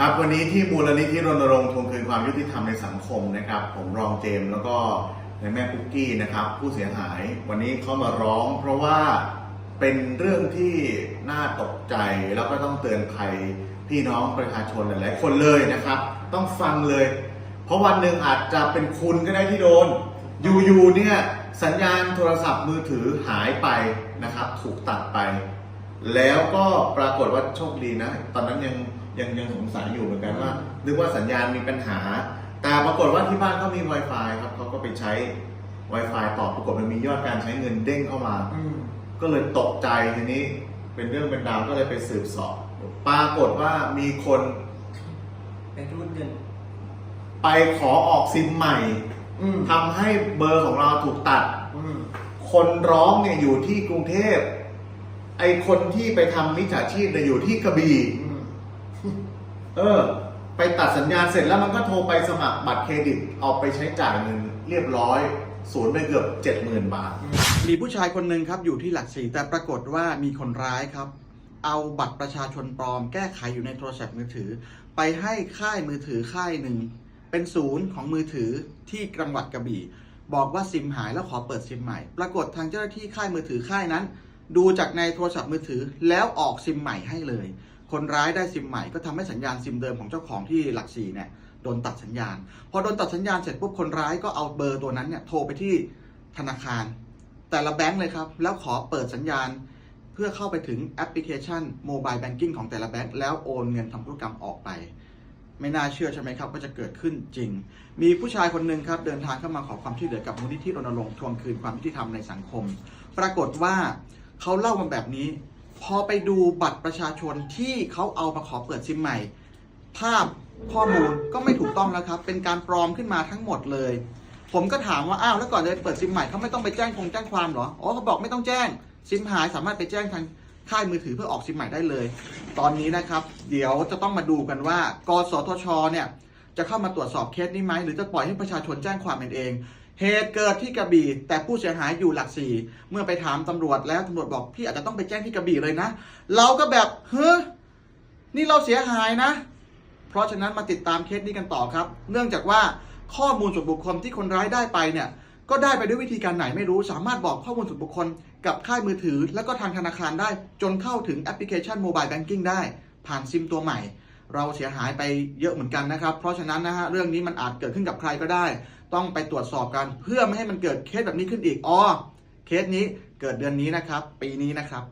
ครับวันนี้ที่มูลนิธิรณรงค์ทวงคืนความยุติธรรมในสังคมนะครับ ผมรองเจมส์แล้วก็ในแม่ปุ๊กกี้นะครับ ผู้เสียหายวันนี้เขามาร้อง เพราะว่าเป็นเรื่องที่น่าตกใจแล้วก็ต้องเตือนภัยพี่น้องประชาชนหลายๆคนเลยนะครับ ต้องฟังเลย เพราะวันหนึ่งอาจจะเป็นคุณก็ได้ที่โดนอยู่ๆเนี่ยสัญญาณโทรศัพท์มือถือหายไปนะครับ ถูกตัดไป แล้วก็ปรากฏว่าโชคดีนะ ตอนนั้นยังยังยังสงสัยอยู่เหมือนกันว่านึกว่าสัญญาณมีปัญหา แต่ปรากฏว่าที่บ้านเขามี Wi-Fi ครับเขาก็ไปใช้ Wi-Fi ต่อปรากฏมันมียอดการใช้เงินเด้งเข้ามาอืมก็เลยตกใจทีนี้เป็นเรื่องเป็นราวก็เลยไปสืบสอบปรากฏว่ามีคนไปรูดเงินไปขอออกซิมใหม่อืมทำให้เบอร์ของเราถูกตัดอืมคนร้องเนี่ยอยู่ที่กรุงเทพ ไอคนที่ไปทำมิจฉาชีพเนี่ยอยู่ที่กระบี่อืมเออ ไปตัดสัญญาณเสร็จแล้วมันก็โทรไปสมัครบัตรเครดิตเอาไปใช้จ่ายเงินเรียบร้อยศูนย์ไปเกือบเจ็ดหมื่นบาท มีผู้ชายคนหนึ่งครับอยู่ที่หลักสี่แต่ปรากฏว่ามีคนร้ายครับ เอาบัตรประชาชนปลอม แก้ไขอยู่ในโทรศัพท์มือถือ ไปให้ค่ายมือถือค่ายหนึ่ง เป็นศูนย์ของมือถือที่จังหวัดกระบี่ บอกว่าซิมหายแล้วขอเปิดซิมใหม่ ปรากฏทางเจ้าหน้าที่ค่ายมือถือค่ายนั้น ดูจากในโทรศัพท์มือถือแล้วออกซิมใหม่ให้เลย คนร้ายได้ซิมใหม่ก็ทำให้สัญญาณซิมเดิมของเจ้าของที่หลักสี่เนี่ยโดนตัดสัญญาณ พอโดนตัดสัญญาณเสร็จปุ๊บคนร้ายก็เอาเบอร์ตัวนั้นเนี่ยโทรไปที่ธนาคาร แต่ละแบงค์เลยครับ แล้วขอเปิดสัญญาณ เพื่อเข้าไปถึงแอปพลิเคชันโมบายแบงกิ้งของแต่ละแบงค์แล้วโอนเงินทำธุรกรรมออกไป ไม่น่าเชื่อใช่ไหมครับว่าจะเกิดขึ้นจริง มีผู้ชายคนหนึ่งครับเดินทางเข้ามาขอความช่วยเหลือกับมูลนิธิรณรงค์ทวงคืนความยุติธรรมในสังคม ปรากฏว่า เขาเล่ามาแบบนี้ พอไปดูบัตรประชาชนที่เขาเอามาขอเปิดซิมใหม่ ภาพข้อมูลก็ไม่ถูกต้องแล้วครับ เป็นการปลอมขึ้นมาทั้งหมดเลย ผมก็ถามว่าอ้าวแล้วก่อนจะเปิดซิมใหม่เขาไม่ต้องไปแจ้งคงแจ้งความหรออ๋อเขาบอกไม่ต้องแจ้งซิมหายสามารถไปแจ้งทางค่ายมือถือเพื่อออกซิมใหม่ได้เลย ตอนนี้นะครับ เดี๋ยวจะต้องมาดูกันว่า กสทช เนี่ย จะเข้ามาตรวจสอบเคสนี้ไหมหรือจะปล่อยให้ประชาชนแจ้งความเอง เหตุเกิดที่กระบี่ แต่ผู้เสียหายอยู่หลักสี่เมื่อไปถามตำรวจแล้วตำรวจบอกพี่อาจจะต้องไปแจ้งที่กระบี่เลยนะ เราก็แบบเฮ้ยนี่เราเสียหายนะ เพราะฉะนั้นมาติดตามเคสนี้กันต่อครับ เนื่องจากว่าข้อมูลส่วนบุคคลที่คนร้ายได้ไปเนี่ยก็ได้ไปด้วยวิธีการไหนไม่รู้ สามารถบอกข้อมูลส่วนบุคคล กับค่ายมือถือ แล้วก็ทางธนาคารได้ จนเข้าถึงแอปพลิเคชันโมบายแบงกิ้งได้ ผ่านซิมตัวใหม่ เราเสียหายไปเยอะเหมือนกันนะครับ เพราะฉะนั้นนะฮะเรื่องนี้มันอาจเกิดขึ้นกับใครก็ได้ ต้องไปตรวจสอบกันเพื่อไม่ให้มันเกิดเคสแบบนี้ขึ้นอีกอ๋อเคสนี้เกิดเดือนนี้นะครับ ปีนี้นะครับ